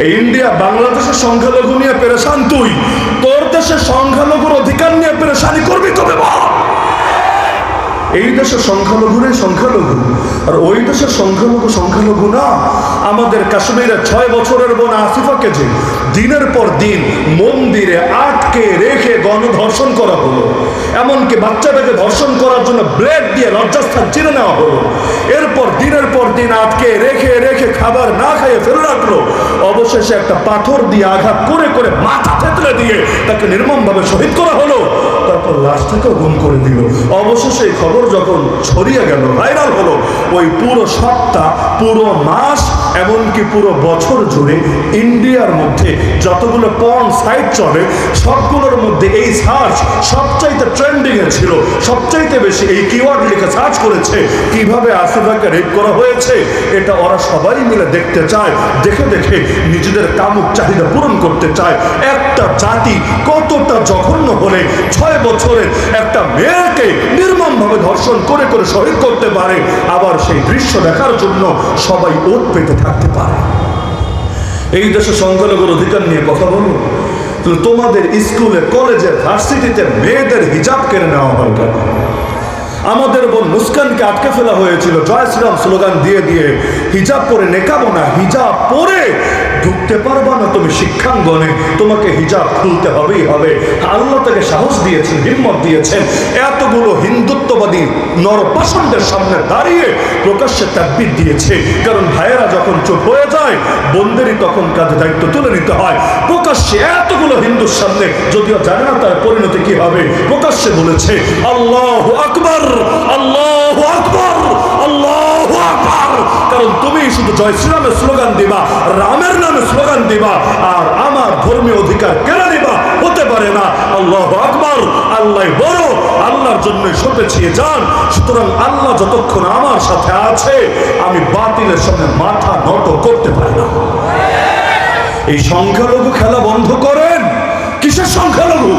India বাংলাদেশের সংখ্যালঘু নিয়ে পেরেশান তুই। তোর দেশের সংখ্যালঘুর অধিকার নিয়ে পেরেশানি করবি কবে বল? এই দেশের সংখ্যালঘুরে সংখ্যালঘু, আর ওই দেশের সংখ্যালঘু সংখ্যালঘু না, আমাদের কাশ্মীরে ছয় বছরের বোন আসিফাকে যে দিনের পর দিন মন্দিরে আটকে রেখে গণধর্ষণ করা হলো, এমনকি বাচ্চাটাকে ধর্ষণ করার জন্য ব্লেড দিয়ে লজ্জাস্থান চিনে নেওয়া হলো। এরপর দিন আটকে রেখে রেখে খাবার না খাইয়ে ফেলে রাখল। অবশেষে একটা পাথর দিয়ে আঘাত করে করে মাথা থেতলে দিয়ে তাকে নির্মমভাবে শহীদ করা হলো। তারপর লাশটাকেও গুম করে দিল। অবশেষে খবর যখন ছড়িয়ে গেল, ভাইরাল হলো। ওই পুরো সপ্তাহ, পুরো মাস এমনকি পুরো বছর জুড়ে ইন্ডিয়ার মধ্যে যতগুলো পর্ন সাইট চলে, সবগুলোর মধ্যে এই সার্চ সবচাইতে ট্রেন্ডিং এ ছিল। সবচাইতে বেশি এই কিওয়ার্ড লিখে সার্চ করেছে। কীভাবে আসিফাকে রেপ করা হয়েছে, এটা ওরা সবাই মিলে দেখতে চায়, দেখে দেখে নিজেদের কামুক চাহিদা পূরণ করতে চায়। একটা জাতি কতটা জঘন্য হলে ছয় বছরের একটা মেয়েকে নির্মমভাবে ধর্ষণ করে করে শহীদ করতে পারে। আবার সেই দৃশ্য দেখার জন্য সবাই ওত পেতে থাকতে পারে। এই দেশে সংখ্যালঘুর অধিকার নিয়ে কথা বলুন। তাহলে তোমাদের স্কুলে কলেজে ভার্সিটিতে মেয়েদের হিজাব কেড়ে নেওয়া হয় কেন? আমাদের বোন মুস্কানকে আটকে ফেলা হয়েছিল। জয় শ্রীরাম স্লোগান দিয়ে দিয়ে, হিজাব পরে নেকাবো না, হিজাব পরে ঢুকতে পারবা না তুমি শিক্ষাঙ্গনে। তোমাকে হিজাব খুলতে হবেই হবে। আল্লাহ তাকে সাহস দিয়েছেন, হিম্মত দিয়েছেন। এতগুলো হিন্দুত্ববাদী নরপাষণ্ডের সামনে দাঁড়িয়ে প্রকাশ্যে তাকবির দিয়েছে। কারণ ভাইয়েরা যখন চুপ হয়ে যায়, বোনদেরই তখন কাজে দায়িত্ব তুলে নিতে হয়। প্রকাশ্যে এতগুলো হিন্দুর সামনে, যদিও জানে না তার পরিণতি কি হবে, প্রকাশ্যে বলেছে, আল্লাহ আকবর, আল্লাহ তুমি শুধু জয় শ্রীরামের স্লোগান দিবা, রামের নামে স্লোগান দিবা, আর আমার ধর্মীয় অধিকার কেড়ে নিবা, হতে পারে না। আল্লাহ আকবর, আল্লাহ বড়, আল্লাহর জন্য সপেছিয়ে যান। সুতরাং আল্লাহ যতক্ষণ আমার সাথে আছে, আমি বাতিলের সামনে মাথা নত করতে পারি না। এই সংখ্যালঘু খেলা বন্ধ করেন। কিসের সংখ্যালঘু?